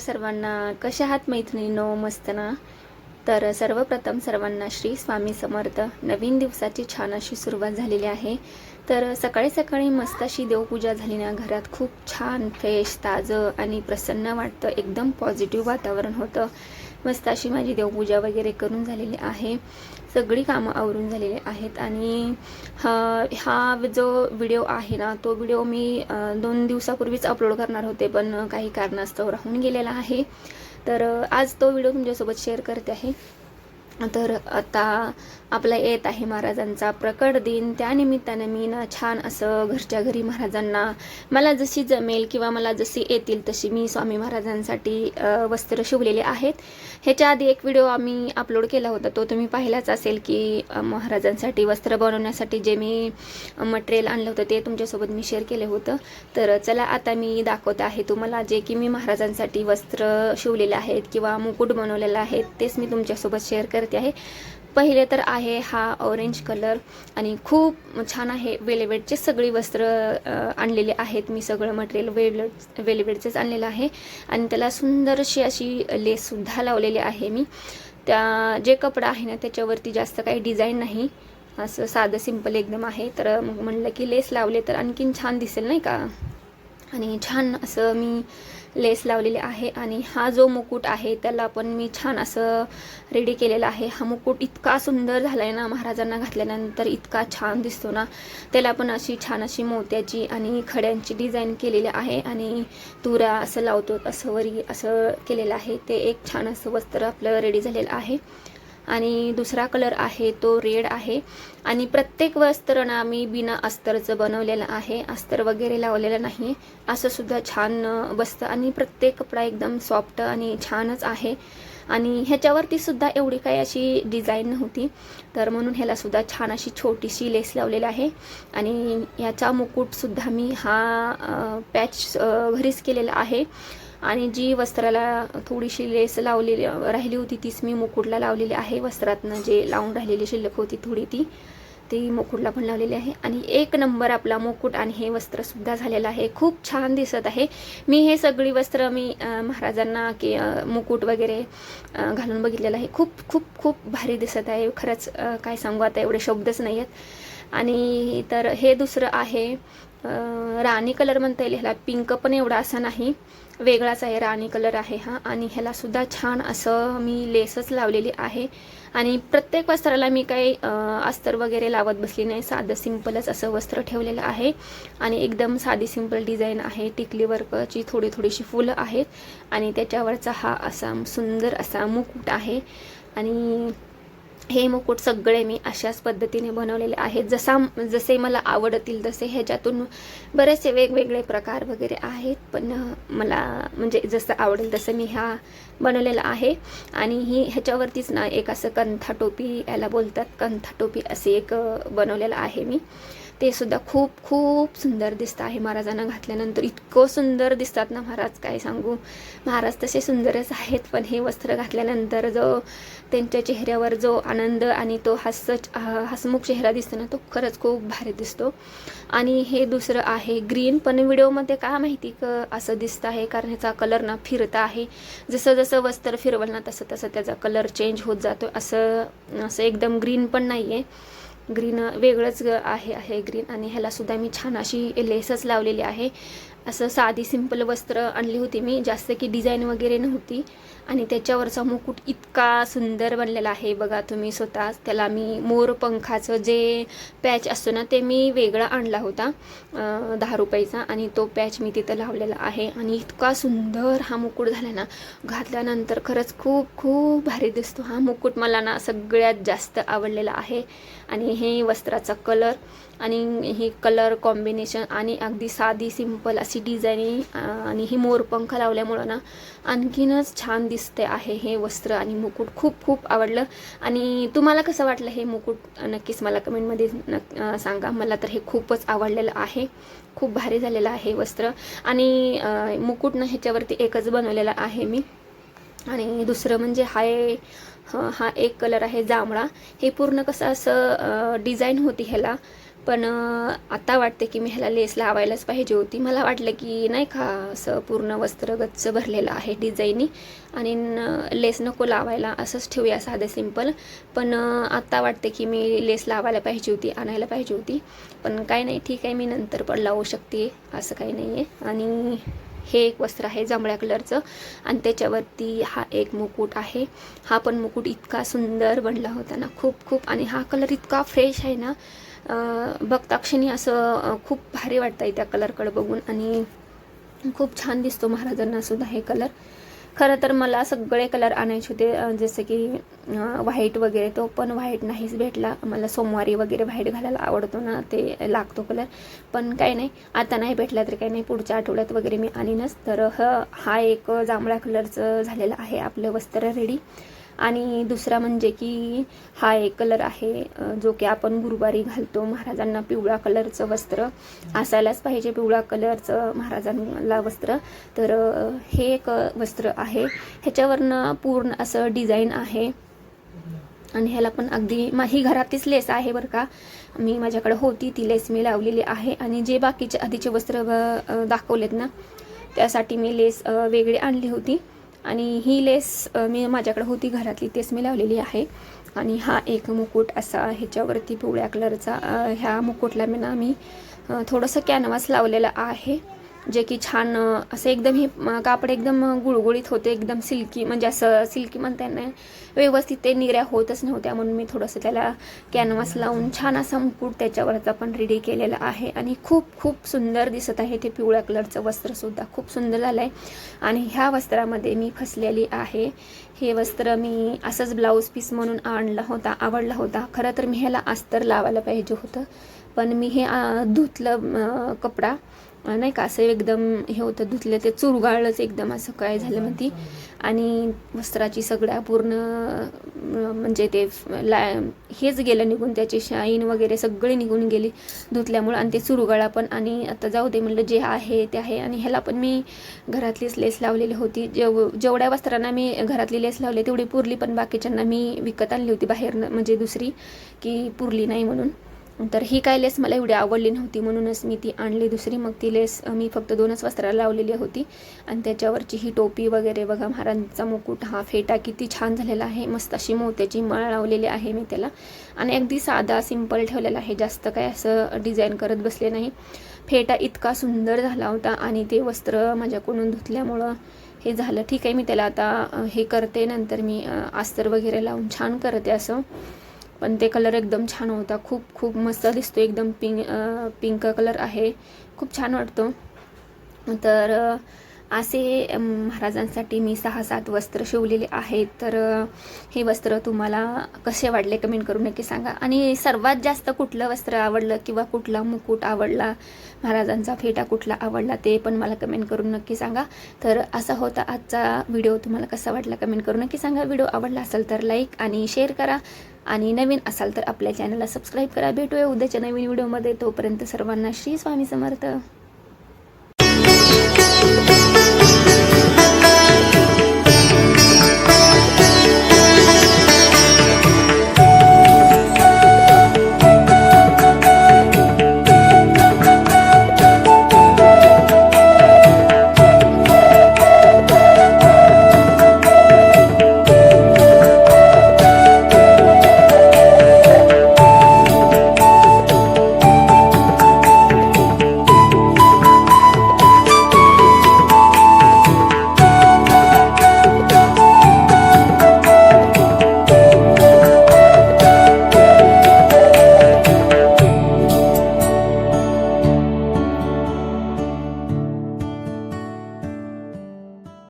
नमस्कार सर्वांना. कशा आहात मैत्रिणीनो? मस्त ना? तर सर्वप्रथम सर्वांना श्री स्वामी समर्थ. नवीन दिवसाची छान अशी सुरुवात झालेली आहे. तर सकाळी सकाळी मस्त अशी देवपूजा झाली ना. घरात खूप छान फ्रेश ताजं आणि प्रसन्न वाटतं. एकदम पॉझिटिव्ह वातावरण होतं. मस्त अशी माझी देवपूजा वगैरे करून झालेली आहे. सगळी कामं आवरून झालेली आहेत आणि हा हा जो व्हिडिओ आहे ना तो व्हिडिओ मी दोन दिवसापूर्वीच अपलोड करणार होते पण काही कारणास्तव राहून गेलेला आहे. तर आज तो व्हिडिओ तुमच्यासोबत शेअर करते आहे. तर आता आपला येत आहे महाराजांचा प्रकट दिन. त्यानिमित्तानं मी ना छान असं घरच्या घरी महाराजांना मला जशी जमेल किंवा मला जशी येतील तशी मी स्वामी महाराजांसाठी वस्त्र शिवलेले आहेत. ह्याच्या आधी एक व्हिडिओ आम्ही अपलोड केला होता. तो तुम्ही पाहिलाच असेल की महाराजांसाठी वस्त्र बनवण्यासाठी जे मी मटेरियल आणलं होतं ते तुमच्यासोबत मी शेअर केलं होतं. तर चला आता मी दाखवत आहे तुम्हाला जे की मी महाराजांसाठी वस्त्र शिवलेले आहेत किंवा मुकुट बनवलेलं आहे तेच मी तुमच्यासोबत शेअर करते आहे. पहिले तर आहे हा ऑरेंज कलर आणि खूप छान आहे वेलेवेटचे सगळी वस्त्र आणलेले आहेत. मी सगळं मटेरियल वेलवेट वेलवेटचेच आणलेलं आहे. आणि त्याला सुंदरशी अशी लेससुद्धा लावलेली आहे मी. त्या जे कपडा आहे ना त्याच्यावरती जास्त काही डिझाईन नाही. असं साधं सिंपल एकदम आहे. तर मग म्हणलं की लेस लावले तर आणखीन छान दिसेल नाही का? आणि छान असं मी लेस लावलेले आहे आणि हा जो मुकुट आहे त्याला पण मी छान असं रेडी केलेला आहे. हा मुकुट इतका सुंदर झाला आहे ना महाराजांना घातल्यानंतर इतका छान दिसतो ना. त्याला पण अशी छान अशी मोत्याची आणि खड्यांची डिझाईन केलेली आहे आणि तुरा असं लावतो असं वरी असं केलेलं आहे. ते एक छान असं वस्त्र आपलं रेडी झालेलं आहे. आणि दुसरा कलर आहे तो रेड आहे. आणि प्रत्येक वस्त्र ना मी बिना अस्तरचं बनवलेलं आहे. अस्तर वगैरे लावलेलं नाही. असं सुद्धा छान बसतं आणि प्रत्येक कपडा एकदम सॉफ्ट आणि छानच आहे. आणि ह्याच्यावरती सुद्धा एवढी काही अशी डिझाईन नव्हती. तर म्हणून ह्याला सुद्धा छान अशी छोटीशी लेस लावलेली आहे. आणि याचा मुकुटसुद्धा मी हा पॅच घरीच केलेला आहे. आणि जी वस्त्राला थोडीशी लेस लावलेली राहिली होती तीच मी मुकुटला लावलेली आहे. वस्त्रातनं जे लावून राहिलेली शिल्लक होती थोडी ती ती मुकुटला पण लावलेली आहे. आणि एक नंबर आपला मुकुट आणि हे वस्त्रसुद्धा झालेलं आहे. खूप छान दिसत आहे. मी हे सगळी वस्त्र मी महाराजांना की मुकुट वगैरे घालून बघितलेलं आहे. खूप खूप खूप भारी दिसत आहे. खरंच काय सांगू आता एवढे शब्दच नाही आहेत आणि तर हे दुसरं आहे राणी कलर म्हणता येईल ह्याला. पिंक पण एवढा असा नाही. वेगळाच आहे राणी कलर आहे हा. आणि ह्याला सुद्धा छान असं मी लेसच लावलेली आहे. आणि प्रत्येक वस्त्राला मी काही अस्तर वगैरे लावत बसली नाही. साधं सिंपलच असं वस्त्र ठेवलेलं आहे. आणि एकदम साधी सिंपल डिझाईन आहे. टिकली वर्कची थोडी थोडीशी फुलं आहेत. आणि त्याच्यावरचा हा असा सुंदर असा मुकुट आहे. आणि हे मुकुट सगळे मी अशाच पद्धतीने बनवलेले आहेत. जसा जसे मला आवडतील तसे ह्याच्यातून बरेचसे वेगवेगळे प्रकार वगैरे आहेत. पण मला म्हणजे जसं आवडेल तसं मी हा बनवलेला आहे. आणि ही ह्याच्यावरतीच ना एक असं कंथा टोपी याला बोलतात कंथा टोपी असे एक बनवलेलं आहे मी. ते सुद्धा खूप खूप सुंदर दिसतं आहे महाराजांना घातल्यानंतर. इतकं सुंदर दिसतात ना महाराज काय सांगू? महाराज तसे सुंदरच आहेत पण हे वस्त्र घातल्यानंतर जो त्यांच्या चेहऱ्यावर जो आनंद आणि तो हस हसमुख चेहरा दिसतो ना तो खरंच खूप भारी दिसतो. आणि हे दुसरं आहे ग्रीन पण व्हिडिओमध्ये काय माहिती क असं दिसतं आहे कारण ह्याचा कलर ना फिरता आहे. जसं जसं वस्त्र फिरवल ना तसं तसं त्याचा कलर चेंज होत जातो. असं असं एकदम ग्रीन पण नाही आहे ग्रीन वेगळंच आहे आहे ग्रीन आणि ह्याला सुद्धा मी छान अशी लेसच लावलेली आहे. असं साधी सिंपल वस्त्र आणली होती मी. जास्त की डिझाईन वगैरे नव्हती. आणि त्याच्यावरचा मुकुट इतका सुंदर बनलेला आहे. बघा तुम्ही स्वतः. त्याला मी मोर पंखाचं जे पॅच असतो ना ते मी वेगळा आणला होता दहा रुपयाचा. आणि तो पॅच मी तिथं लावलेला आहे. आणि इतका सुंदर हा मुकुट झाला ना घातल्यानंतर खरंच खूप खूप भारी दिसतो हा मुकुट. मला ना सगळ्यात जास्त आवडलेला आहे. आणि हे वस्त्राचा कलर आणि ही कलर कॉम्बिनेशन आणि अगदी साधी सिंपल अशी डिझाईनिंग आणि ही मोरपंख लावल्यामुळं ना आणखीनच छान दिसते आहे हे वस्त्र आणि मुकुट. खूप खूप आवडलं. आणि तुम्हाला कसं वाटलं हे मुकुट? नक्कीच मला कमेंटमध्ये नक सांगा. मला तर हे खूपच आवडलेलं आहे. खूप भारी झालेलं आहे वस्त्र. आणि मुकुट ना ह्याच्यावरती एकच बनवलेला आहे मी. आणि दुसरं म्हणजे हाय हा एक कलर आहे जांभळा. हे पूर्ण कसं असं डिझाईन होती ह्याला. पण आता वाटते की मी ह्याला लेस लावायलाच पाहिजे होती. मला वाटलं की नाही का असं पूर्ण वस्त्र गच्च भरलेलं आहे डिझाईनी. आणि लेस नको लावायला असंच ठेवूया साधं सिंपल पण आत्ता आता वाटते की मी लेस लावायला पाहिजे होती आणायला पाहिजे होती. पण काय नाही ठीक आहे मी नंतर पण लावू शकते असं काही नाही आहे आणि हे एक वस्त्र आहे जांभळ्या कलरचं. आणि त्याच्यावरती हा एक मुकुट आहे. हा पण मुकुट इतका सुंदर बनला होता ना खूप खूप. आणि हा कलर इतका फ्रेश आहे ना बघताक्षणी असं खूप भारी वाटतं आहे त्या कलरकडे बघून आणि खूप छान दिसतो महाराजांना सुद्धा हे कलर. खरं तर मला सगळे कलर आणायचे होते जसं की व्हाईट वगैरे तो पण व्हाईट नाहीच भेटला. मला सोमवारी वगैरे व्हाईट घालायला आवडतो ना ते लागतो कलर. पण काही नाही आता नाही भेटला तर काही नाही पुढच्या आठवड्यात वगैरे मी आणीनच. तर ह हा एक जांभळ्या कलरचं झालेलं आहे आपलं वस्त्र रेडी. आणि दुसरा म्हणजे की हा एक कलर आहे जो की आपण गुरुवारी घालतो. महाराजांना पिवळा कलरचं वस्त्र असायलाच पाहिजे. पिवळा कलरचं महाराजांना वस्त्र. तर हे एक वस्त्र आहे. ह्याच्यावरनं पूर्ण असं डिझाईन आहे. आणि ह्याला पण अगदी माही घरातलीच लेस आहे बरं का. मी माझ्याकडे होती ती लेस मी लावलेली आहे. आणि जे बाकीचे आधीचे वस्त्र दाखवलेत ना त्यासाठी मी लेस वेगळी आणली होती. आणि ही लेस मी माझ्याकडे होती घरातली तेच मी लावलेली आहे. आणि हा एक मुकुट असा ह्याच्यावरती पिवळ्या कलरचा ह्या मुकुटला मी ना मी थोडंसं कॅनव्हास लावलेलं आहे. जे की छान असे असं एकदम हे कापड एकदम गुळगुळीत होते एकदम सिल्की म्हणजे असं सिल्की म्हणता येणार नाही. व्यवस्थित ते निऱ्या होतच नव्हत्या म्हणून मी थोडंसं त्याला कॅनव्हास लावून छान असा मुकुट त्याच्यावरचा पण रेडी केलेला आहे. आणि खूप खूप सुंदर दिसत आहे ते पिवळ्या कलरचं वस्त्रसुद्धा खूप सुंदर झालं आहे आणि ह्या वस्त्रामध्ये मी फसलेली आहे. हे वस्त्र मी असंच ब्लाऊज पीस म्हणून आणला होता आवडला होता. खरं तर मी ह्याला अस्तर लावायला पाहिजे होतं. पण मी हे धुतलं कपडा. नाही का असं एकदम हे होतं धुतलं ते चुरगाळलंच एकदम असं काय झालं म्हणती आणि वस्त्राची सगळ्या पूर्ण म्हणजे ते ला हेच गेलं निघून त्याची शाईन वगैरे सगळी निघून गेली धुतल्यामुळं. आणि ते चुरगाळा पण आणि आता जाऊ दे म्हणलं जे आहे ते आहे. आणि ह्याला पण मी घरातलीच लेस लावलेली होती. जेव जेवढ्या वस्त्रांना मी घरातली लेस लावली तेवढी पुरली पण बाकीच्यांना मी विकत आणली होती बाहेरनं म्हणजे दुसरी की पुरली नाही म्हणून. तर ही काय लेस मला एवढी आवडली नव्हती म्हणूनच मी ती आणली. दुसरी मग ती लेस मी फक्त दोनच वस्त्राला लावलेली होती. आणि त्याच्यावरची ही टोपी वगैरे बघा महाराजांचा मुकुट हा फेटा किती छान झालेला आहे. मस्त अशी मोत्याची माळ लावलेली आहे मी त्याला. आणि अगदी साधा सिंपल ठेवलेला आहे. जास्त काय असं डिझाईन करत बसले नाही. फेटा इतका सुंदर झाला होता आणि ते वस्त्र माझ्याकडून धुतल्यामुळं हे झालं. ठीक आहे मी त्याला आता हे करते. नंतर मी अस्तर वगैरे लावून छान करते असं. पण ते कलर एकदम छान होता. खूप खूप मस्त दिसतो एकदम पिंक पिंक कलर आहे. खूप छान वाटतो. तर असे महाराजांसाठी मी सहा सात वस्त्र शिवलेले आहेत. तर हे वस्त्र तुम्हाला कसे वाटले कमेंट करून नक्की सांगा. आणि सर्वात जास्त कुठलं वस्त्र आवडलं किंवा कुठला मुकुट आवडला महाराजांचा फेटा कुठला आवडला ते पण मला कमेंट करून नक्की सांगा. तर असा होता आजचा व्हिडिओ तुम्हाला कसा वाटला कमेंट करून नक्की सांगा. व्हिडिओ आवडला असेल तर लाईक आणि शेअर करा. आणि नवीन असाल तर आपल्या चॅनलला सबस्क्राईब करा. भेटूया उद्याच्या नवीन व्हिडिओमध्ये. तोपर्यंत सर्वांना श्री स्वामी समर्थ.